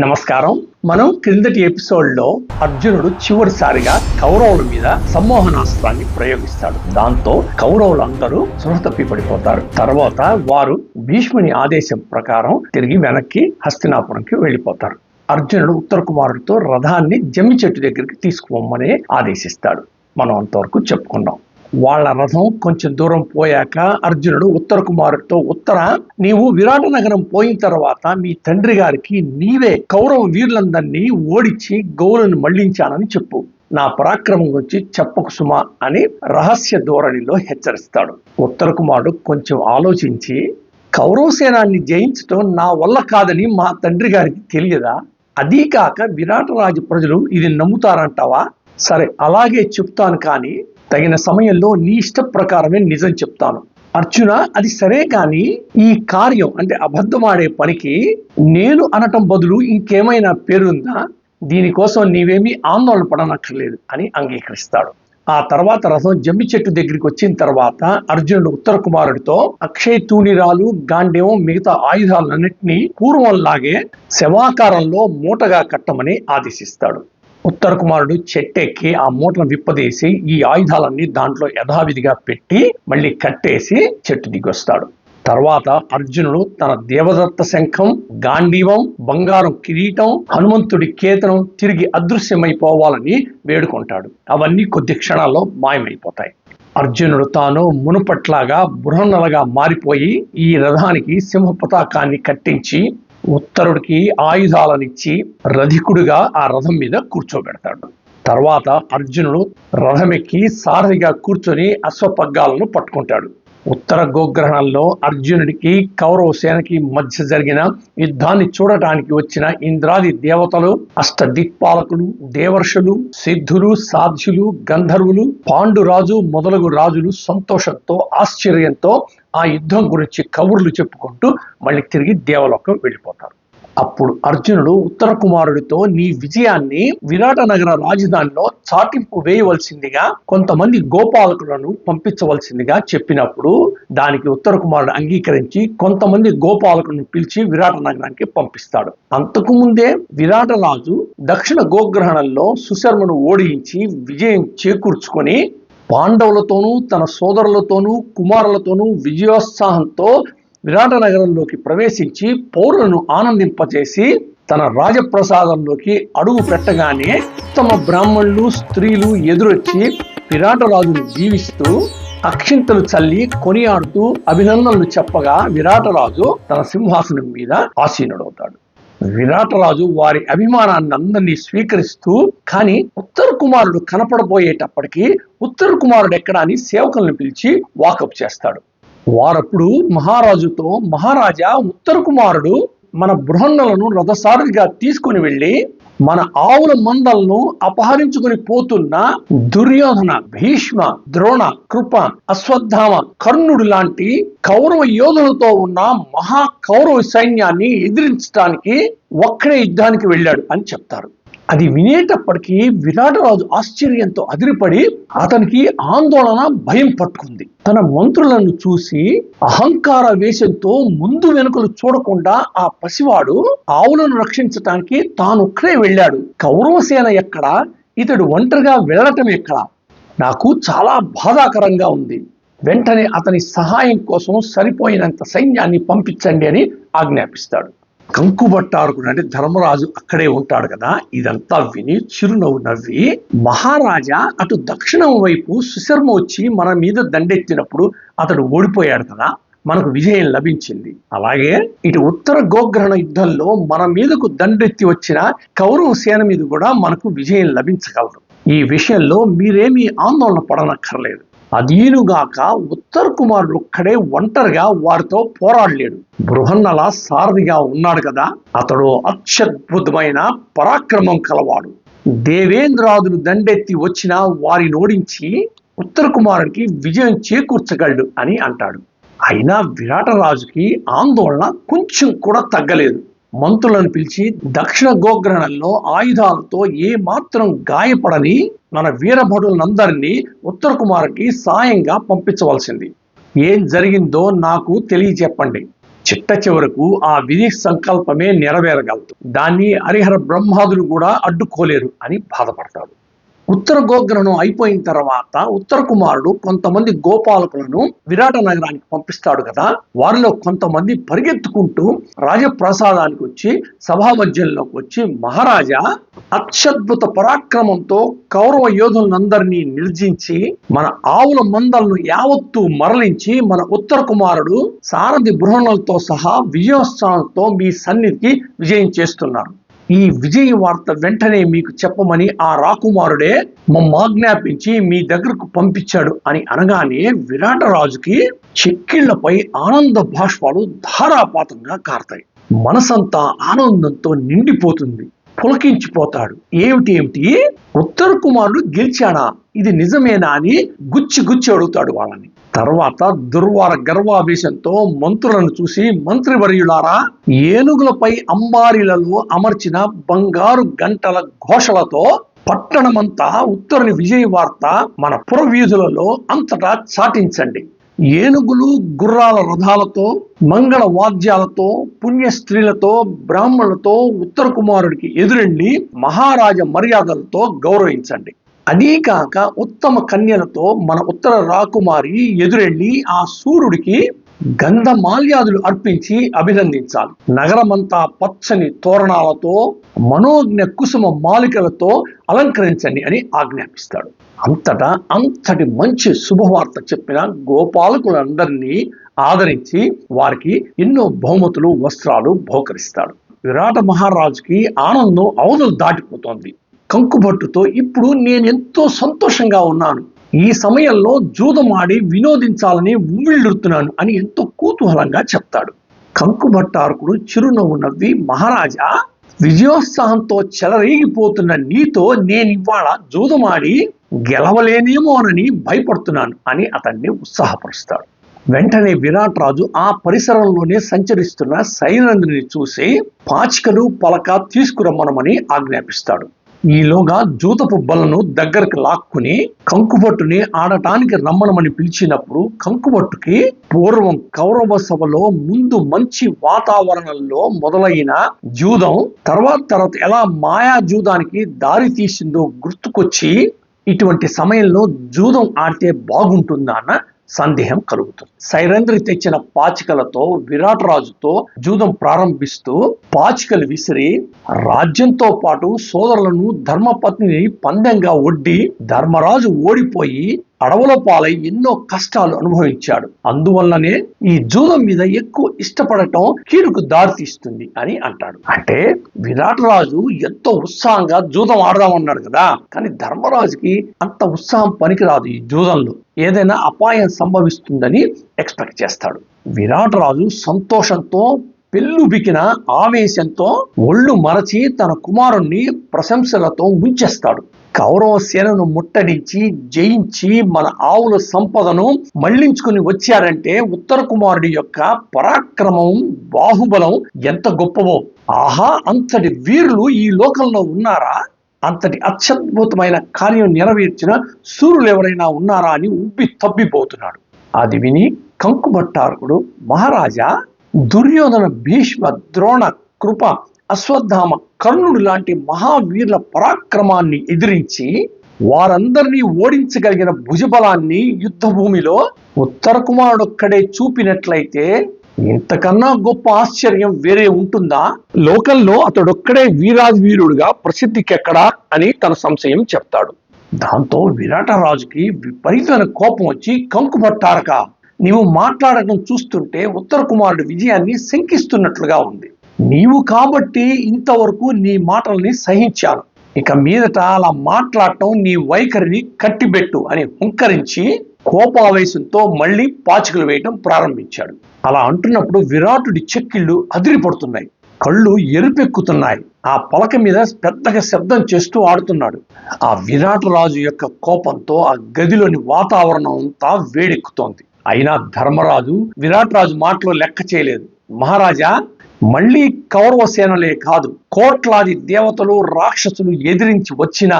నమస్కారం. మనం క్రిందటి ఎపిసోడ్లో అర్జునుడు చివరిసారిగా కౌరవుల మీద సమ్మోహనాస్త్రాన్ని ప్రయోగిస్తాడు. దాంతో కౌరవులందరూ సృహ తప్పి పడిపోతారు తర్వాత వారు భీష్ముని ఆదేశం ప్రకారం తిరిగి వెనక్కి హస్తినాపురంకి వెళ్ళిపోతారు. అర్జునుడు ఉత్తర కుమారుడితో రథాన్ని జమ్మి చెట్టు దగ్గరికి తీసుకుపోమ్మని ఆదేశిస్తాడు. మనం అంతవరకు చెప్పుకున్నాం. వాళ్ళ రథం కొంచెం దూరం పోయాక అర్జునుడు ఉత్తర కుమారుడితో ఉత్తర నీవు విరాట నగరం పోయిన తర్వాత మీ తండ్రి గారికి నీవే కౌరవ వీరులందరినీ ఓడించి గౌలను మళ్ళించానని చెప్పు. నా పరాక్రమం గురించి చెప్పకు సుమా అని రహస్య ధోరణిలో హెచ్చరిస్తాడు. ఉత్తర కుమారుడు కొంచెం ఆలోచించి కౌరవ సేనాన్ని జయించడం నా వల్ల కాదని మా తండ్రి గారికి తెలియదా? అదీ కాక విరాటరాజు ప్రజలు ఇది నమ్ముతారంటావా? సరే అలాగే చెప్తాను కానీ తగిన సమయంలో నీ ఇష్ట ప్రకారమే నిజం చెప్తాను. అర్జున అది సరే కానీ ఈ కార్యం అంటే అబద్ధమాడే పనికి నేను అనటం బదులు ఇంకేమైనా పేరుందా? దీనికోసం నీవేమీ ఆందోళన పడనక్కర్లేదు అని అంగీకరిస్తాడు. ఆ తర్వాత రథం జమ్మి చెట్టు దగ్గరికి వచ్చిన తర్వాత అర్జునుడు ఉత్తర కుమారుడితో అక్షయ తూణిరాలు గాండేవం మిగతా ఆయుధాలన్నింటినీ పూర్వంలాగే శవాకారంలో మూటగా కట్టమని ఆదేశిస్తాడు. ఉత్తర కుమారుడు చెట్టెక్కి ఆ మూటను విప్పదీసి ఈ ఆయుధాలన్నీ దాంట్లో యథావిధిగా పెట్టి మళ్ళీ కట్టేసి చెట్టు దిగొస్తాడు. తర్వాత అర్జునుడు తన దేవదత్త శంఖం గాంధీవం బంగారం కిరీటం హనుమంతుడి కేతనం తిరిగి అదృశ్యమైపోవాలని వేడుకుంటాడు. అవన్నీ కొద్ది క్షణాల్లో మాయమైపోతాయి. అర్జునుడు తాను మునుపట్లాగా బృహన్నలగా మారిపోయి ఈ రథానికి సింహ పతాకాన్ని కట్టించి ఉత్తరుడికి ఆయుధాలనిచ్చి రధికుడిగా ఆ రథం మీద కూర్చోబెడతాడు. తర్వాత అర్జునుడు రథమెక్కి సారథిగా కూర్చొని అశ్వపగ్గాలను పట్టుకుంటాడు. ఉత్తర గోగ్రహణంలో అర్జునుడికి కౌరవ సేనకి మధ్య జరిగిన యుద్ధాన్ని చూడటానికి వచ్చిన ఇంద్రాది దేవతలు అష్ట దిక్పాలకులు దేవర్షులు సిద్ధులు సాధ్యులు గంధర్వులు పాండురాజు మొదలగు రాజులు సంతోషంతో ఆశ్చర్యంతో ఆ యుద్ధం గురించి కబుర్లు చెప్పుకుంటూ మళ్ళీ తిరిగి దేవలోకం వెళ్ళిపోతారు. అప్పుడు అర్జునుడు ఉత్తర కుమారుడితో నీ విజయాన్ని విరాట నగర రాజధానిలో చాటింపు వేయవలసిందిగా కొంతమంది గోపాలకులను పంపించవలసిందిగా చెప్పినప్పుడు దానికి ఉత్తర కుమారుడు అంగీకరించి కొంతమంది గోపాలకులను పిలిచి విరాట నగరానికి పంపిస్తాడు. అంతకు ముందే విరాట రాజు దక్షిణ గోగ్రహణంలో సుశర్మను ఓడించి విజయం చేకూర్చుకొని పాండవులతోనూ తన సోదరులతోనూ కుమారులతోనూ విజయోత్సాహంతో విరాట నగరంలోకి ప్రవేశించి పౌరులను ఆనందింపచేసి తన రాజప్రసాదంలోకి అడుగు పెట్టగానే ఉత్తమ బ్రాహ్మణులు స్త్రీలు ఎదురొచ్చి విరాటరాజును జీవిస్తూ అక్షింతలు చల్లి కొనియాడుతూ అభినందనలు చెప్పగా విరాటరాజు తన సింహాసనం మీద ఆసీనుడవుతాడు. విరాటరాజు వారి అభిమానాన్ని అందరినీ స్వీకరిస్తూ కానీ ఉత్తర కుమారుడు కనపడబోయేటప్పటికీ ఉత్తర కుమారుడు ఎక్కడ అని సేవకులను పిలిచి వాకప్ చేస్తాడు. వారప్పుడు మహారాజుతో మహారాజా ఉత్తర కుమారుడు మన బృహన్నలను రథసారథిగా తీసుకుని వెళ్ళి మన ఆవుల మందలను అపహరించుకుని పోతున్న దుర్యోధన భీష్మ ద్రోణ కృప అశ్వత్థామ కర్ణుడు లాంటి కౌరవ యోధులతో ఉన్న మహా కౌరవ సైన్యాన్ని ఎదిరించడానికి ఒక్కడే యుద్ధానికి వెళ్ళాడు అని చెప్తారు. అది వినేటప్పటికీ విరాటరాజు ఆశ్చర్యంతో అదిరిపడి అతనికి ఆందోళన భయం పట్టుకుంది. తన మంత్రులను చూసి అహంకార వేషంతో ముందు వెనుకలు చూడకుండా ఆ పసివాడు ఆవులను రక్షించటానికి తానొక్కడే వెళ్ళాడు. కౌరవసేన ఎక్కడ? ఇతడు ఒంటరిగా వెళ్ళటం ఎక్కడ? నాకు చాలా బాధాకరంగా ఉంది. వెంటనే అతని సహాయం కోసం సరిపోయినంత సైన్యాన్ని పంపించండి అని ఆజ్ఞాపిస్తాడు. కంకుబట్టారుకుడు అంటే ధర్మరాజు అక్కడే ఉంటాడు కదా. ఇదంతా విని చిరునవ్వు నవ్వి మహారాజా అటు దక్షిణం వైపు సుశర్మ వచ్చి మన మీద దండెత్తినప్పుడు అతడు ఓడిపోయాడు కదా. మనకు విజయం లభించింది. అలాగే ఇటు ఉత్తర గోగ్రహణ యుద్ధంలో మన మీదకు దండెత్తి వచ్చిన కౌరవ సేన మీద కూడా మనకు విజయం లభించగలదు. ఈ విషయంలో మీరేమీ ఆందోళన పడనక్కర్లేదు. అదీనుగాక ఉత్తర్ కుమారుడు ఒక్కడే ఒంటరిగా వారితో పోరాడలేడు. బృహన్నల సారథిగా ఉన్నాడు కదా అతడు అత్యద్భుతమైన పరాక్రమం కలవాడు. దేవేంద్రాదులు దండెత్తి వచ్చిన వారిని ఓడించి ఉత్తర కుమారుడికి విజయం చేకూర్చగలడు అని అంటాడు. అయినా విరాటరాజుకి ఆందోళన కొంచెం కూడా తగ్గలేదు. మంత్రులను పిలిచి దక్షిణ గోగ్రహణంలో ఆయుధాలతో ఏ మాత్రం గాయపడని మన వీరభటులందరినీ ఉత్తర కుమార్కి సాయంగా పంపించవలసింది. ఏం జరిగిందో నాకు తెలియచెప్పండి. చిట్ట చివరకు ఆ విధి సంకల్పమే నెరవేరగలదు. దాన్ని హరిహర బ్రహ్మాదులు కూడా అడ్డుకోలేరు అని బాధపడతాడు. ఉత్తర గోగ్రహణం అయిపోయిన తర్వాత ఉత్తర కుమారుడు కొంతమంది గోపాలకులను విరాట నగరానికి పంపిస్తాడు కదా. వారిలో కొంతమంది పరిగెత్తుకుంటూ రాజప్రసాదానికి వచ్చి సభా మధ్యంలోకి వచ్చి మహారాజా అత్యద్భుత పరాక్రమంతో కౌరవ యోధులందరినీ నిర్జించి మన ఆవుల మందలను యావత్తు మరలించి మన ఉత్తర కుమారుడు సారథి బృహణలతో సహా విజయోత్సవంతో మీ సన్నిధికి విజయం చేస్తున్నారు. ఈ విజయ వార్త వెంటనే మీకు చెప్పమని ఆ రాకుమారుడే మమ్మాజ్ఞాపించి మీ దగ్గరకు పంపించాడు అని అనగానే విరాట రాజుకి చెక్కిళ్ళపై ఆనంద భాష్పాలు ధారాపాతంగా కారతాయి. మనసంతా ఆనందంతో నిండిపోతుంది. పులకించిపోతాడు. ఏమిటి ఏమిటి? ఉత్తర కుమారుడు గెలిచాడా? ఇది నిజమేనా అని గుచ్చి గుచ్చి అడుగుతాడు వాళ్ళని. తర్వాత దుర్వార గర్వావేశంతో మంత్రులను చూసి మంత్రివర్యులారా ఏనుగులపై అంబారీలలో అమర్చిన బంగారు గంటల ఘోషలతో పట్టణమంతా ఉత్తరుని విజయ వార్త మన పురవీధులలో అంతటా చాటించండి. ఏనుగులు గుర్రాల రథాలతో మంగళ వాద్యాలతో పుణ్య స్త్రీలతో బ్రాహ్మణులతో ఉత్తర కుమారుడికి ఎదురెండి మహారాజ మర్యాదలతో గౌరవించండి. అదీ కాక ఉత్తమ కన్యలతో మన ఉత్తర రాకుమారి ఎదురెళ్ళి ఆ సూర్యుడికి గంధమాల్యాదులు అర్పించి అభినందించాలి. నగరమంతా పచ్చని తోరణాలతో మనోజ్ఞ కుసుమ మాలికలతో అలంకరించండి అని ఆజ్ఞాపిస్తాడు. అంతటా అంతటి మంచి శుభవార్త చెప్పిన గోపాలకులందరినీ ఆదరించి వారికి ఎన్నో బహుమతులు వస్త్రాలు బహుకరిస్తాడు. విరాట మహారాజుకి ఆనందం అవధులు దాటిపోతోంది. కంకుబట్టుతో ఇప్పుడు నేను ఎంతో సంతోషంగా ఉన్నాను. ఈ సమయంలో జూదమాడి వినోదించాలని ఉవ్విళ్ళుతున్నాను అని ఎంతో కుతూహలంగా చెప్తాడు. కంకుబట్టారకుడు చిరునవ్వు నవ్వి మహారాజా విజయోత్సాహంతో చెలరేగిపోతున్న నీతో నేను ఇవాళ జూదమాడి గెలవలేనేమోనని భయపడుతున్నాను అని అతన్ని ఉత్సాహపరుస్తాడు. వెంటనే విరాట్ రాజు ఆ పరిసరంలోనే సంచరిస్తున్న సైనందుని చూసి పాచికలు పలక తీసుకురమ్మనమని ఆజ్ఞాపిస్తాడు. ఈలోగా జూతపు బలను దగ్గరకు లాక్కుని కంకుబట్టుని ఆడటానికి రమ్మనమని పిలిచినప్పుడు కంకుబట్టుకి పూర్వం కౌరవ సభలో ముందు మంచి వాతావరణంలో మొదలైన జూదం తర్వాత తర్వాత ఎలా మాయా జూదానికి దారి తీసిందో గుర్తుకొచ్చి ఇటువంటి సమయంలో జూదం ఆడితే బాగుంటుందా అన్న సందేహం కలుగుతుంది. సైరంధ్రి తెచ్చిన పాచికలతో విరాట్ రాజుతో జూదం ప్రారంభిస్తూ పాచికలు విసిరి రాజ్యంతో పాటు సోదరులను ధర్మపత్నిని పందెంగా ఒడ్డి ధర్మరాజు ఓడిపోయి అడవుల పాలై ఎన్నో కష్టాలు అనుభవించాడు. అందువల్లనే ఈ జూదం మీద ఎక్కువ ఇష్టపడటం కీడుకు దారితీస్తుంది అని అంటాడు. అంటే విరాట్ రాజు ఎంతో ఉత్సాహంగా జూదం ఆడదామన్నాడు కదా. కానీ ధర్మరాజుకి అంత ఉత్సాహం పనికిరాదు ఈ జూదంలో. ఏదైనా అపాయం సంభవిస్తుందని ఎక్స్పెక్ట్ చేస్తాడు. విరాట్ రాజు సంతోషంతో పెళ్ళుబికిన ఆవేశంతో ఒళ్ళు మరచి తన కుమారుణ్ణి ప్రశంసలతో ముంచేస్తాడు కౌరవ సేనను ముట్టడించి జయించి మన ఆవుల సంపదను మళ్ళించుకుని వచ్చారంటే ఉత్తర కుమారుడి యొక్క పరాక్రమం బాహుబలం ఎంత గొప్పవో. ఆహా అంతటి వీరులు ఈ లోకంలో ఉన్నారా? అంతటి అత్యద్భుతమైన కార్యం నెరవేర్చిన సూర్యులు ఎవరైనా ఉన్నారా అని ఉబ్బి తబ్బిపోతున్నాడు అది విని కంకుభట్టారకుడు మహారాజా దుర్యోధన భీష్మ ద్రోణ కృప అశ్వత్థామ కర్ణుడు లాంటి మహావీరుల పరాక్రమాన్ని ఎదిరించి వారందరినీ ఓడించగలిగిన భుజబలాన్ని యుద్ధ భూమిలో ఉత్తర కుమారుడొక్కడే చూపినట్లయితే ఇంతకన్నా గొప్ప ఆశ్చర్యం వేరే ఉంటుందా? లోకంలో అతడొక్కడే వీరాది వీరుడుగా ప్రసిద్ధికెక్కడా అని తన సంశయం చెప్తాడు. దాంతో విరాట రాజుకి విపరీతమైన కోపం వచ్చి కంకుపట్టారక నీవు మాట్లాడటం చూస్తుంటే ఉత్తర కుమారుడి విజయాన్ని శంకిస్తున్నట్లుగా ఉంది. నీవు కాబట్టి ఇంతవరకు నీ మాటల్ని సహించాను. ఇక మీదట అలా మాట్లాడటం నీ వైఖరిని కట్టిబెట్టు అని హుంకరించి కోపావేశంతో మళ్ళీ పాచికలు వేయటం ప్రారంభించాడు. అలా అంటున్నప్పుడు విరాటుడి చెక్కిళ్ళు అదిరిపడుతున్నాయి. కళ్ళు ఎరుపెక్కుతున్నాయి. ఆ పలక మీద పెద్దగా శబ్దం చేస్తూ ఆడుతున్నాడు. ఆ విరాట్ రాజు యొక్క కోపంతో ఆ గదిలోని వాతావరణం అంతా వేడెక్కుతోంది. అయినా ధర్మరాజు విరాట్ రాజు మాటలు లెక్క చేయలేదు. మహారాజా మళ్ళీ కౌరవ సేనలే కాదు కోట్లాది దేవతలు రాక్షసులు ఎదిరించి వచ్చిన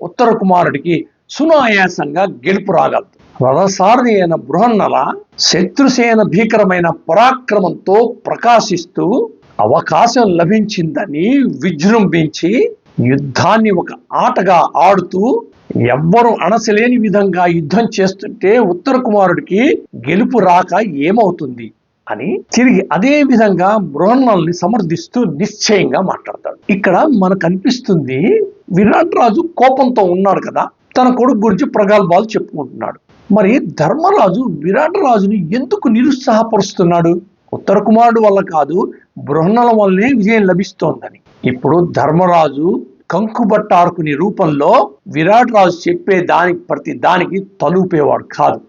ఉత్తర కుమారుడికి సునాయాసంగా గెలుపు రాగలదు. రథసారథి అయిన బృహన్నల శత్రుసేన భీకరమైన పరాక్రమంతో ప్రకాశిస్తూ అవకాశం లభించిందని విజృంభించి యుద్ధాన్ని ఒక ఆటగా ఆడుతూ ఎవ్వరు అణసలేని విధంగా యుద్ధం చేస్తుంటే ఉత్తర కుమారుడికి గెలుపు రాక ఏమవుతుంది? అని తిరిగి అదే విధంగా బృహన్నల్ని సమర్థిస్తూ నిశ్చయంగా మాట్లాడతాడు. ఇక్కడ మనకు అనిపిస్తుంది విరాట్ రాజు కోపంతో ఉన్నాడు కదా తన కొడుకు గురించి ప్రగల్భాలు చెప్పుకుంటున్నాడు. మరి ధర్మరాజు విరాట్ రాజుని ఎందుకు నిరుత్సాహపరుస్తున్నాడు? ఉత్తర కుమారుడు వల్ల కాదు బృహణల వల్లనే విజయం లభిస్తోందని. ఇప్పుడు ధర్మరాజు కంకుబట్టారుకుని రూపంలో విరాట్ రాజు చెప్పే దానికి ప్రతి దానికి తలూపేవాడు కాదు.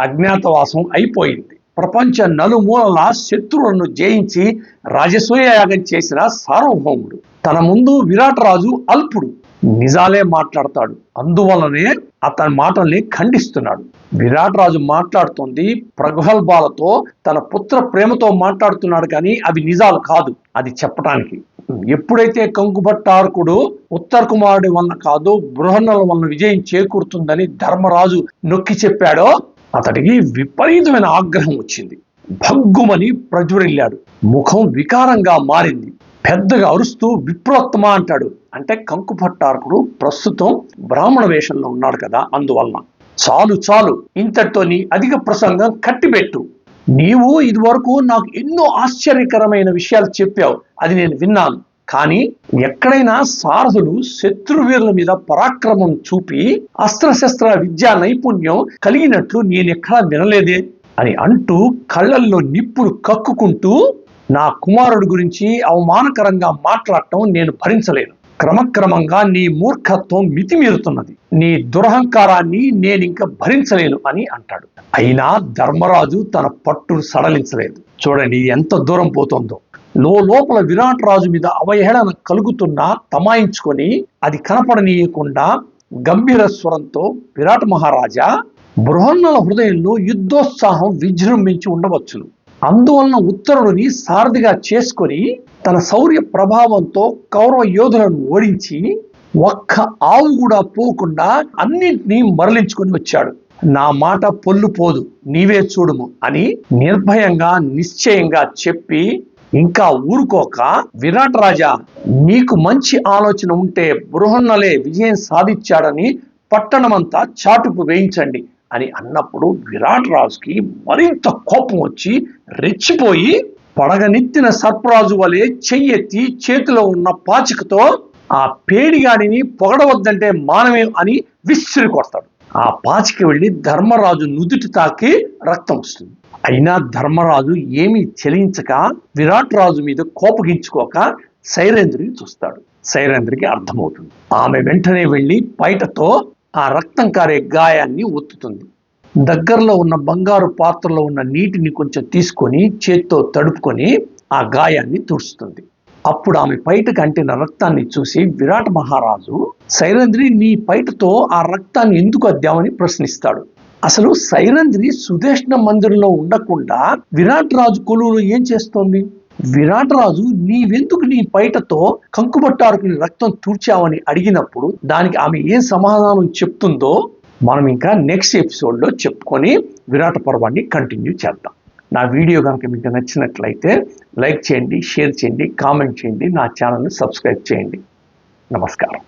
అజ్ఞాతవాసం అయిపోయింది. ప్రపంచ నలుమూలల శత్రువులను జయించి రాజసూయయాగం చేసిన సార్వభౌముడు. తన ముందు విరాట్ రాజు అల్పుడు. నిజాలే మాట్లాడతాడు. అందువలనే అతని మాటల్ని ఖండిస్తున్నాడు. విరాట్ రాజు మాట్లాడుతుంది ప్రగల్భాలతో తన పుత్ర ప్రేమతో మాట్లాడుతున్నాడు కానీ అవి నిజాలు కాదు. అది చెప్పటానికి. ఎప్పుడైతే కంకుభట్టార్కుడు ఉత్తర కుమారుడి వలన కాదు బృహన్నల వలన విజయం చేకూరుతుందని ధర్మరాజు నొక్కి చెప్పాడో అతడికి విపరీతమైన ఆగ్రహం వచ్చింది. భగ్గుమని ప్రజ్వరిల్లాడు ముఖం వికారంగా మారింది. పెద్దగా అరుస్తూ విప్రోత్తమ అంటాడు. అంటే కంకు పట్టార్కుడు ప్రస్తుతం బ్రాహ్మణ వేషంలో ఉన్నాడు కదా అందువలన. చాలు చాలు ఇంతటితో నీ అధిక ప్రసంగం కట్టిపెట్టు. నీవు ఇదివరకు నాకు ఎన్నో ఆశ్చర్యకరమైన విషయాలు చెప్పావు. అది నేను విన్నాను. కానీ ఎక్కడైనా సారథులు శత్రువీరుల మీద పరాక్రమం చూపి అస్త్రశస్త్ర విద్యా నైపుణ్యం కలిగినట్లు నేనెక్కడా వినలేదే అని అంటూ కళ్ళల్లో నిప్పులు కక్కుకుంటూ నా కుమారుడు గురించి అవమానకరంగా మాట్లాడటం నేను భరించలేను. క్రమక్రమంగా నీ మూర్ఖత్వం మితిమీరుతున్నది. నీ దురహంకారాన్ని నేను ఇంకా భరించలేను అని అంటాడు. అయినా ధర్మరాజు తన పట్టును సడలించలేదు. చూడండి ఎంత దూరం పోతుందో. లోపల విరాట్ రాజు మీద అవహేళన కలుగుతున్నా తమాయించుకొని అది కనపడనీయకుండా గంభీర స్వరంతో విరాట్ మహారాజా బృహన్నల హృదయంలో యుద్ధోత్సాహం విజృంభించి ఉండవచ్చును. అందువలన ఉత్తరుడిని సారథిగా చేసుకొని తన శౌర్య ప్రభావంతో కౌరవ యోధులను ఓడించి ఒక్క ఆవు కూడా పోకుండా అన్నింటినీ మరలించుకొని వచ్చాడు. నా మాట పొల్లు పోదు నీవే చూడుము అని నిర్భయంగా నిశ్చయంగా చెప్పి ఇంకా ఊరుకోక విరాట్ రాజా నీకు మంచి ఆలోచన ఉంటే బృహన్నలే విజయం సాధించాడని పట్టణమంతా చాటుకు వేయించండి అని అన్నప్పుడు విరాట్ రాజుకి మరింత కోపం వచ్చి రెచ్చిపోయి పడగనెత్తిన సర్పరాజు వలె చెయ్యెత్తి చేతిలో ఉన్న పాచికతో ఆ పేడిగాడిని పొగడవద్దంటే మానవే అని విసిరి కొడతాడు. ఆ పాచిక వెళ్ళి ధర్మరాజు నుదుటి తాకి రక్తం వస్తుంది. అయినా ధర్మరాజు ఏమీ చెలించక విరాట్ రాజు మీద కోపగించుకోక సైరేంద్రుని చూస్తాడు. సైరేంద్రికి అర్థమవుతుంది. ఆమె వెంటనే వెళ్ళి పైటతో ఆ రక్తం కారే గాయాన్ని ఒత్తుతుంది దగ్గరలో ఉన్న బంగారు పాత్రలో ఉన్న నీటిని కొంచెం తీసుకొని చేత్తో తడుపుకొని ఆ గాయాన్ని తుడుస్తుంది. అప్పుడు ఆమె పైటకు అంటిన రక్తాన్ని చూసి విరాట్ మహారాజు సైరంధ్రి నీ పైటతో ఆ రక్తాన్ని ఎందుకు అద్దామని ప్రశ్నిస్తాడు. అసలు సైరంధ్రి సుదేష్ణ మందిరంలో ఉండకుండా విరాట్ రాజు కొలువులో ఏం చేస్తోంది? విరాట్ రాజు నీవెందుకు నీ పైటతో కంకుబట్టారుకుని రక్తం తూర్చావని అడిగినప్పుడు దానికి ఆమె ఏం సమాధానం చెప్తుందో మనం ఇంకా నెక్స్ట్ ఎపిసోడ్లో చెప్పుకొని విరాట పర్వాన్ని కంటిన్యూ చేద్దాం. నా వీడియో కనుక మీకు నచ్చినట్లయితే లైక్ చేయండి షేర్ చేయండి కామెంట్ చేయండి నా ఛానల్ని సబ్స్క్రైబ్ చేయండి. నమస్కారం.